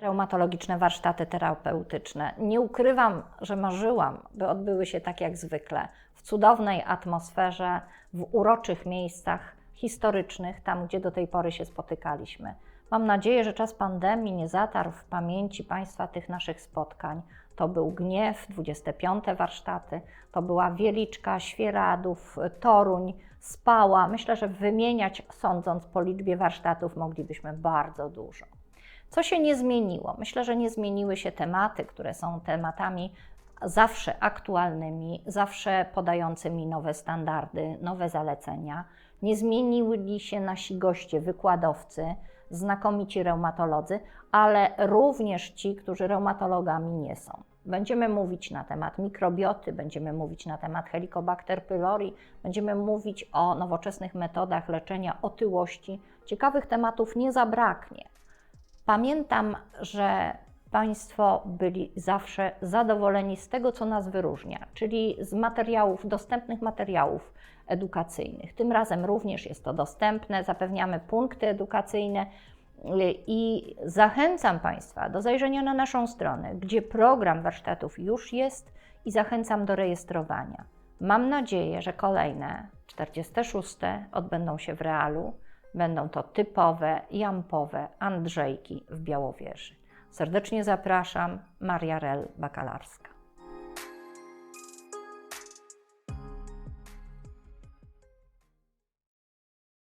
Reumatologiczne warsztaty terapeutyczne. Nie ukrywam, że marzyłam, by odbyły się tak jak zwykle, w cudownej atmosferze, w uroczych miejscach historycznych, tam gdzie do tej pory się spotykaliśmy. Mam nadzieję, że czas pandemii nie zatarł w pamięci Państwa tych naszych spotkań. To był Gniew, 25. warsztaty, to była Wieliczka, Świeradów, Toruń, Spała. Myślę, że wymieniać, sądząc po liczbie warsztatów, moglibyśmy bardzo dużo. Co się nie zmieniło? Myślę, że nie zmieniły się tematy, które są tematami zawsze aktualnymi, zawsze podającymi nowe standardy, nowe zalecenia. Nie zmienili się nasi goście, wykładowcy, znakomici reumatolodzy, ale również ci, którzy reumatologami nie są. Będziemy mówić na temat mikrobioty, będziemy mówić na temat Helicobacter pylori, będziemy mówić o nowoczesnych metodach leczenia otyłości. Ciekawych tematów nie zabraknie. Pamiętam, że Państwo byli zawsze zadowoleni z tego, co nas wyróżnia, czyli z materiałów, dostępnych materiałów edukacyjnych. Tym razem również jest to dostępne, zapewniamy punkty edukacyjne i zachęcam Państwa do zajrzenia na naszą stronę, gdzie program warsztatów już jest i zachęcam do rejestrowania. Mam nadzieję, że kolejne 46 odbędą się w realu. Będą to typowe, jampowe Andrzejki w Białowieży. Serdecznie zapraszam, Maria Rel Bakalarska.